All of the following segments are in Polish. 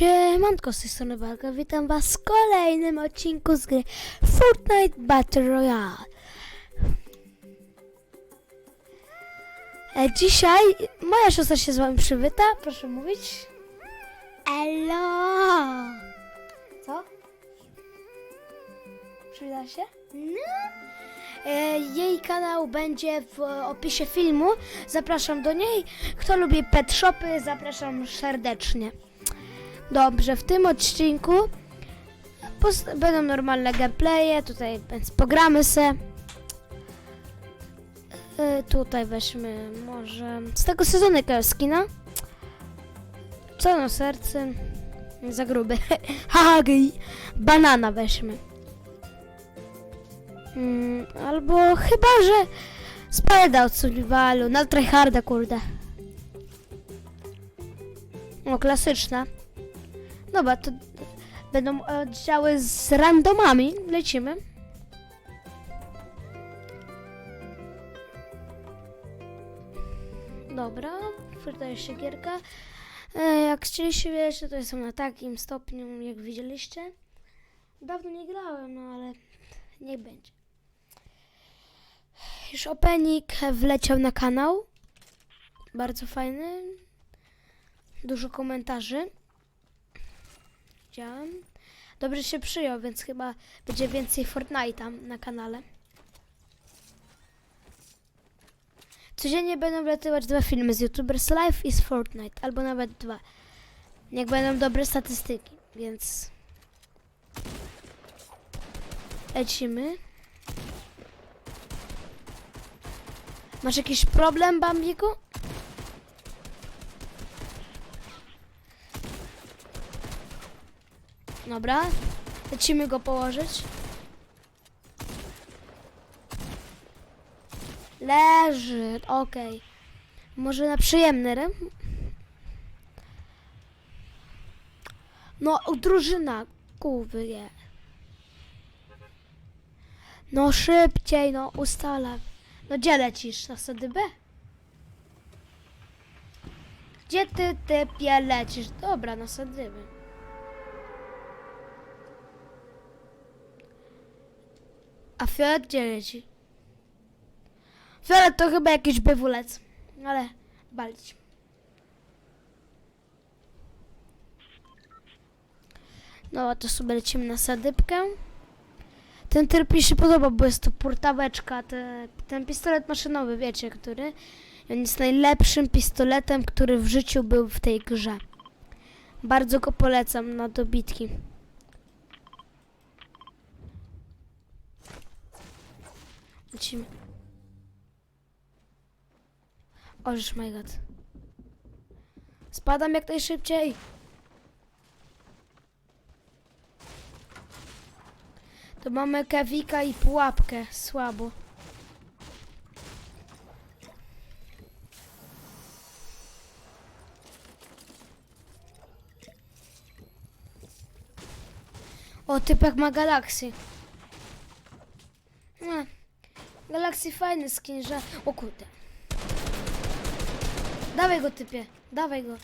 Siemanko, z tej strony Walka, witam was w kolejnym odcinku z gry Fortnite Battle Royale. E, dzisiaj moja siostra się z wami przywita, proszę mówić. Elo! Co? Przywita się? No. E, jej kanał będzie w opisie filmu, zapraszam do niej. Kto lubi pet shopy, zapraszam serdecznie. Dobrze, w tym odcinku będą normalne gameplaye, tutaj więc pogramy se. Y, tutaj weźmy może z tego sezonu skina. Co no serce? Za gruby. Haha. Banana weźmy. Mm, albo chyba, że spada od survivalu, na tryharda kurde. O, klasyczna. Dobra, to będą oddziały z randomami. Lecimy. Dobra, wydaje się gierka. E, jak chcieliście wiedzieć, to jestem na takim stopniu, jak widzieliście. Dawno nie grałem, no ale niech będzie. Już opening wleciał na kanał. Bardzo fajny. Dużo komentarzy. Widziałem. Dobrze się przyjął, więc chyba będzie więcej Fortnite'a na kanale. Codziennie będą wlatywać dwa filmy z YouTubers Live i z Fortnite, albo nawet dwa. Jak będą dobre statystyki, więc lecimy. Masz jakiś problem, Bambiku? Dobra, lecimy go położyć. Leży, okej. Może na przyjemny rym? No, drużyna, kurwy je. No szybciej, no ustalam. No gdzie lecisz? Na B? Gdzie ty, typie, lecisz? Dobra, na sadyby. A Fiolet gdzie leci? Fiolet to chyba jakiś bywulec. Ale balić. No to sobie lecimy na sadybkę. Ten tryb mi się podoba, bo jest to portaweczka, te, ten pistolet maszynowy, wiecie, który on jest najlepszym pistoletem, który w życiu był w tej grze. Bardzo go polecam na dobitki. Lecimy. Ożeż my god. Spadam jak najszybciej. To mamy kawika i pułapkę. Słabo. O, typek ma galaksy. No. Galaxy fajny skin, że... O kurde. Dawaj go, typie. Dawaj go.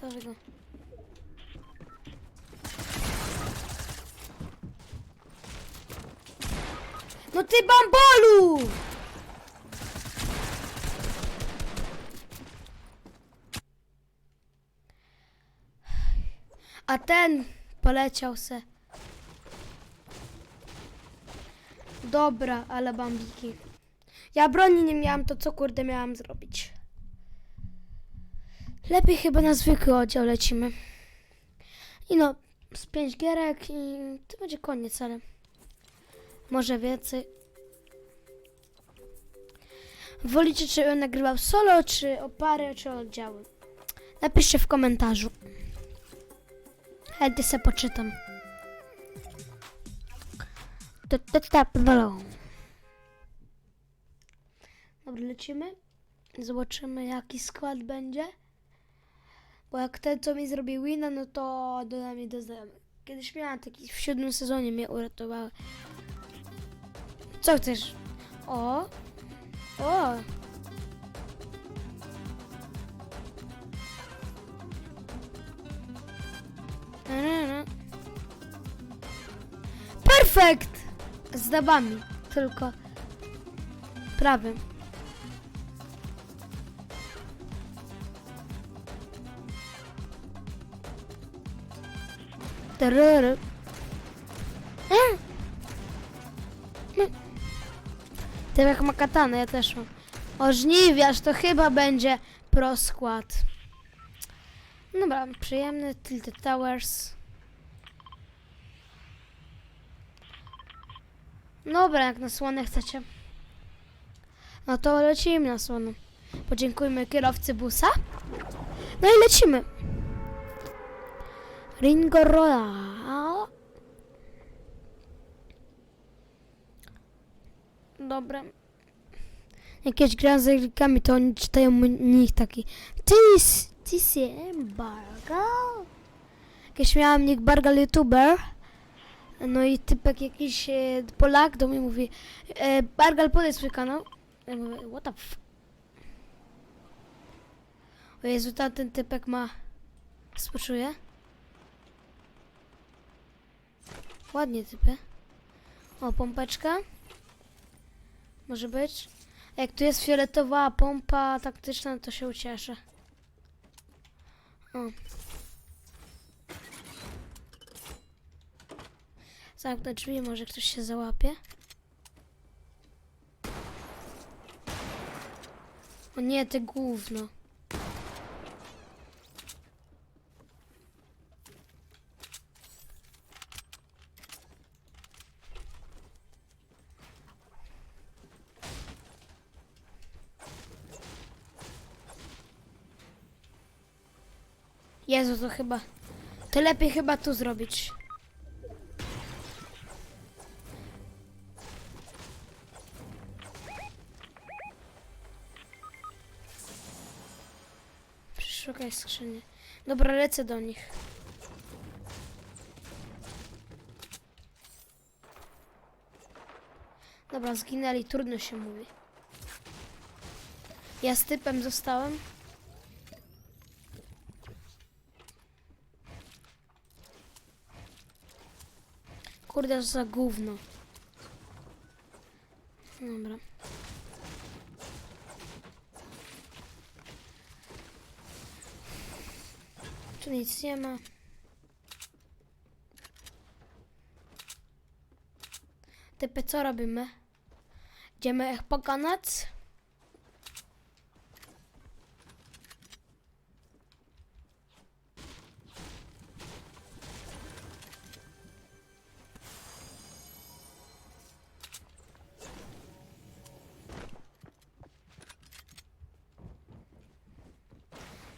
Dawaj go. No ty bambolu! A ten poleciał se. Dobra, ale bambiki. Ja broni nie miałam, to co kurde miałam zrobić? Lepiej chyba na zwykły oddział lecimy. I no, z pięć gierek i to będzie koniec, ale może więcej. Wolicie, czy on nagrywał solo, czy o parę, czy o oddziały? Napiszcie w komentarzu. Chętnie se poczytam. Ta, ta, ta, balon. Dobra, lecimy. Zobaczymy, jaki skład będzie. Bo jak ten, co mi zrobił wina, no to doda mi do. Kiedyś miałam taki, w siódmym sezonie mnie uratowały. Co chcesz? O! O! Perfekt! Z dabami, tylko prawym. Tarara. Typek ma katanę, ja też mam. Ożniwiarz to chyba będzie pro skład. Dobra, przyjemny Tilted Towers. Dobra, jak na słonę chcecie. No to lecimy na słono. Podziękujmy kierowcy busa. No i lecimy. Ringo Royal. Dobra. Jakieś gra z Anglikami, to oni czytają nich taki TCM Bargal. Jakieś miałam nick Bargal YouTuber. No i typek jakiś e, Polak do mnie mówi e, Bargal podejdź swój kanał. Ja mówię, what the f... O Jezu, ten typek ma... Współczuję. Ładnie typy. O, pompeczka. Może być. Jak tu jest fioletowa pompa taktyczna, to się ucieszę. O. Zamknę drzwi, może ktoś się załapie. O nie, te gówno. Jezu, to chyba... To lepiej chyba tu zrobić. Szukaj skrzyni. Dobra, lecę do nich. Dobra, zginęli, trudno się mówi. Ja z typem zostałem. Kurde, za gówno. Dobra. Nic nie ma. Typy, co robimy? Idziemy ich pokonać?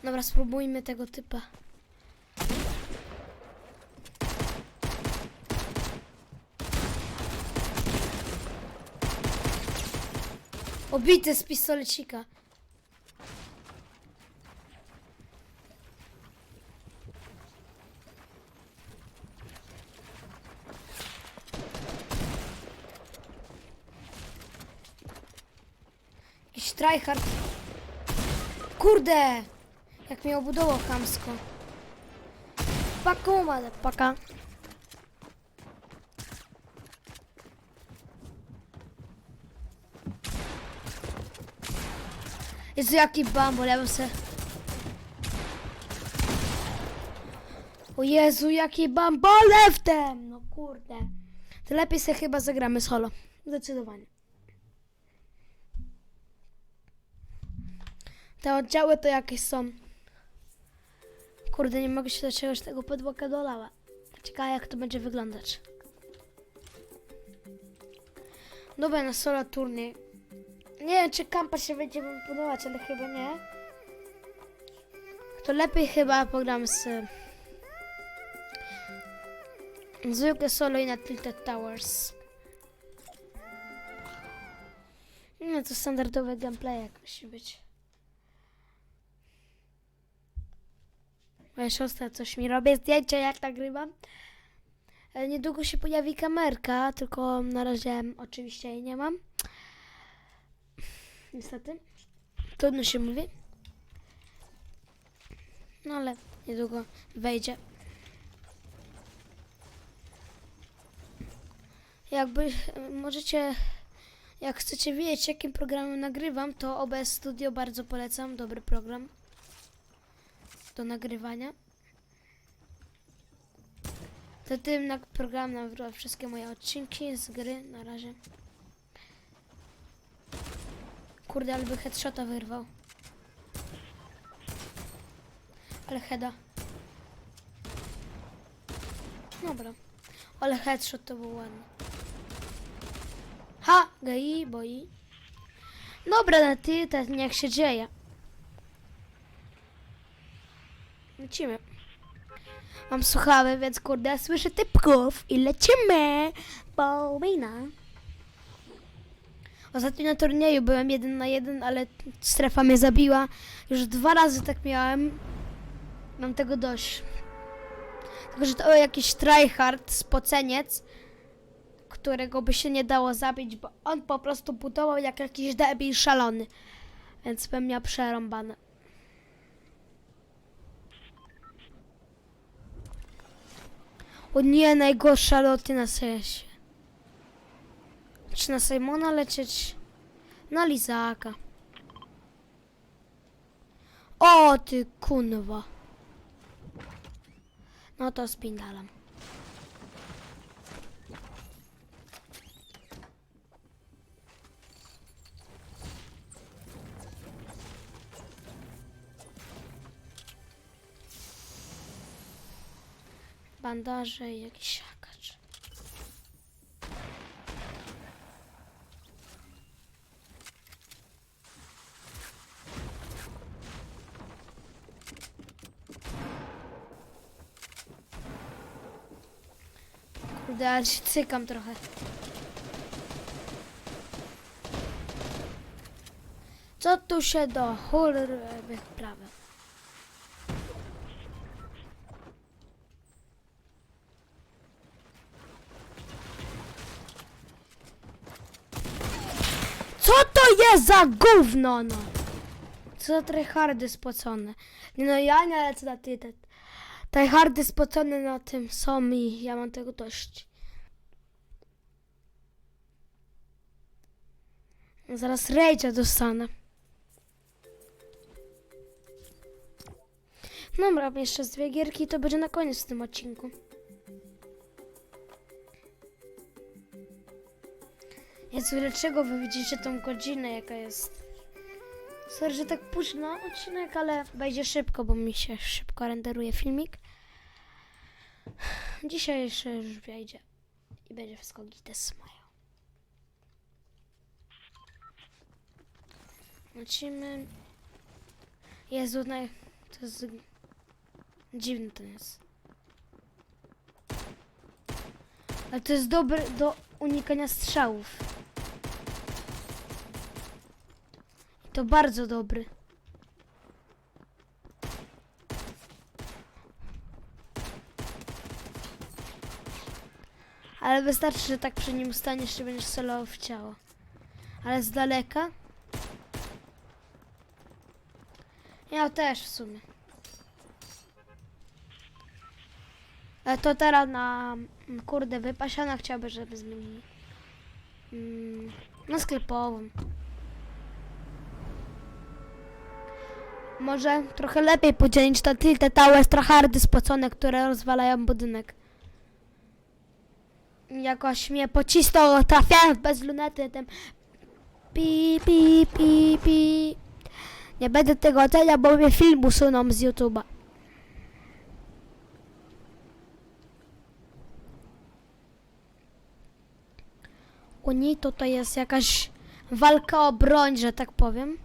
Dobra, spróbujmy tego typa. Obity z pistolecika. Jakiś tryhard. Kurde! Jak mnie obudował chamsko. Paką, ale paka. Jezu, jaki bambol, ja se... O Jezu, jaki bambole w tym! No kurde. To lepiej sobie chyba zagramy solo. Zdecydowanie. Te oddziały to jakieś są. Kurde, nie mogę się do czegoś tego podłoka dolała. Ciekawe jak to będzie wyglądać. Dobra, na solo turniej. Nie wiem, czy kampa się będzie podobać, ale chyba nie. To lepiej chyba pogram z... Zwykłe solo i na Tilted Towers. No to standardowe gameplay jak musi być. Moja siostra coś mi robi zdjęcia jak nagrywam. E, Niedługo się pojawi kamerka, tylko na razie oczywiście jej nie mam niestety. Trudno się mówi. No ale niedługo wejdzie. Jakby możecie, jak chcecie wiedzieć jakim programem nagrywam, to OBS Studio bardzo polecam, dobry program do nagrywania. To tym programem nagrywam wszystkie moje odcinki z gry na razie. Kurde, ale by headshota wyrwał. Ale heada. Dobra. Ale headshot to był ładny. Ha! Gei, boi. Dobra, na ty, to niech się dzieje. Lecimy. Mam słuchawy, więc kurde, słyszę typków i lecimy. Bowina. Ostatnio na turnieju byłem jeden na jeden, ale strefa mnie zabiła. Już dwa razy tak miałem. Mam tego dość. Tylko, że to jakiś tryhard, spoceniec, którego by się nie dało zabić, bo on po prostu budował jak jakiś debil szalony. Więc bym miał przerąbane. O nie, najgorsza loty na sensie. Czy na Simona lecieć? Na Lizaka. O ty kunwa. No to spindalam. Bandaże i Kurde, ale się cykam trochę. Co tu się do cholery wyprawia? Co to jest za gówno, no? Co za tryhardy spocone? No, ja nie lecę na ty, tryhardy spocone na tym są i ja mam tego dość. Zaraz rejdzia dostanę. Dobra, jeszcze z dwie gierki to będzie na koniec w tym odcinku. Jezu, dlaczego wy widzicie tą godzinę, jaka jest? Sorry, że tak późno odcinek, ale będzie szybko, bo mi się szybko renderuje filmik. Dzisiaj jeszcze już wejdzie i będzie wszystko gites mają. Lecimy. Jezu, naj... to jest... Dziwne to jest. Ale to jest dobre do unikania strzałów. To bardzo dobry. Ale wystarczy, że tak przy nim staniesz i będziesz celował w ciało. Ale z daleka? Ja też w sumie. Ale to teraz na mm, kurde wypasiona chciałby, żeby zmienili. Mm, na sklepowym. Może trochę lepiej podzielić te tilted towers, trochę hardy spocone, które rozwalają budynek. Jakoś mnie pocisnął, trafiając bez lunety tym pi pi pi pi. Nie będę tego oceniał, bo mnie film usuną z YouTube'a. Unito to jest jakaś walka o broń, że tak powiem.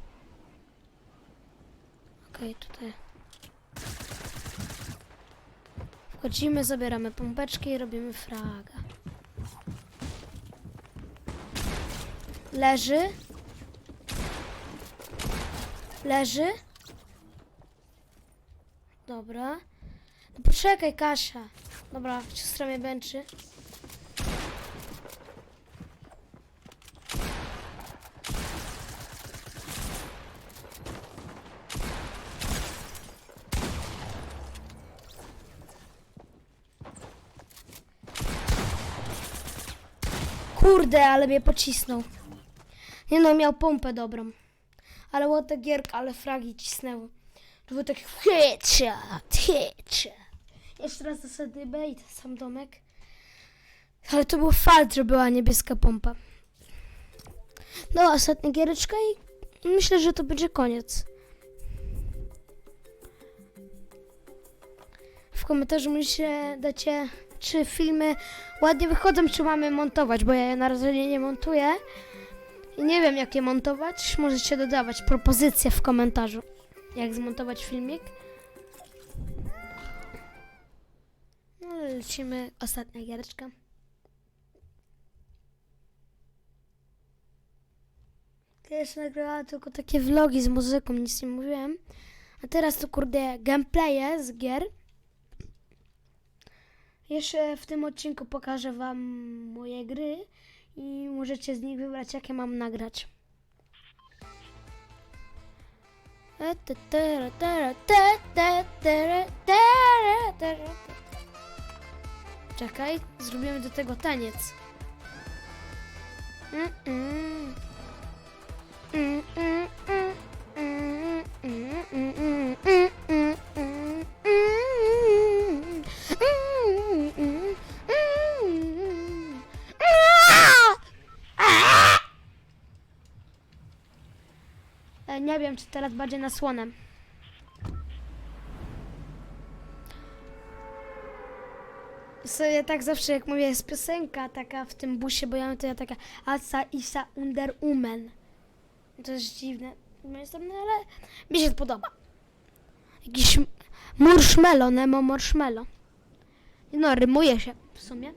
Okej, tutaj. Wchodzimy, zabieramy pompeczki i robimy fraga. Leży. Leży. Dobra. No poczekaj, Kasia. Dobra, siostra mnie męczy. Kurde, ale mnie pocisnął. Nie no, miał pompę dobrą. Ale łota gierka, ale fragi cisnęły. To był taki headshot, headshot. Jeszcze raz zasadny bait, sam domek. Ale to był fakt, że była niebieska pompa. No, ostatnia giereczka i myślę, że to będzie koniec. W komentarzu musicie dacie, czy filmy ładnie wychodzą, czy mamy montować, bo ja je na razie nie montuję. Nie wiem, jak je montować. Możecie dodawać propozycje w komentarzu, jak zmontować filmik. No, lecimy. Ostatnia giereczka. Kiedyś nagrywałam tylko takie vlogi z muzyką, nic nie mówiłem. A teraz to kurde gameplaye z gier. Jeszcze w tym odcinku pokażę wam moje gry i możecie z nich wybrać jakie mam nagrać. Czekaj, zrobimy do tego taniec. Mm. Mm, teraz bardziej nasłonem. Sobie tak zawsze, jak mówię, jest piosenka taka w tym busie, bo ja mam to ja taka Asa Isa Under Umen. To jest dziwne z mojej strony, ale mi się podoba. Jakiś marshmallow, Nemo marshmallow. No, rymuje się w sumie.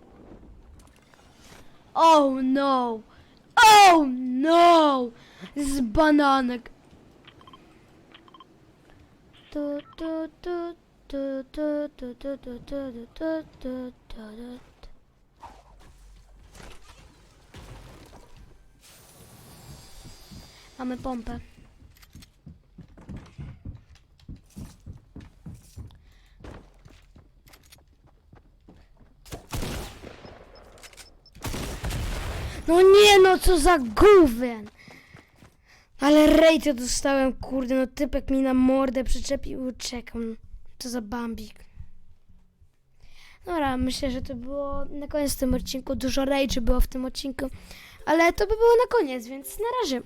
Oh no! Oh no! Z bananek. Tu. Mamy pompę. No nie no, co za gówien! Ale rejty dostałem, kurde, no typek mi na mordę przyczepił, czekam. Co za bambik. Dobra, myślę, że to było na koniec w tym odcinku. Dużo rage było w tym odcinku. Ale to by było na koniec, więc na razie.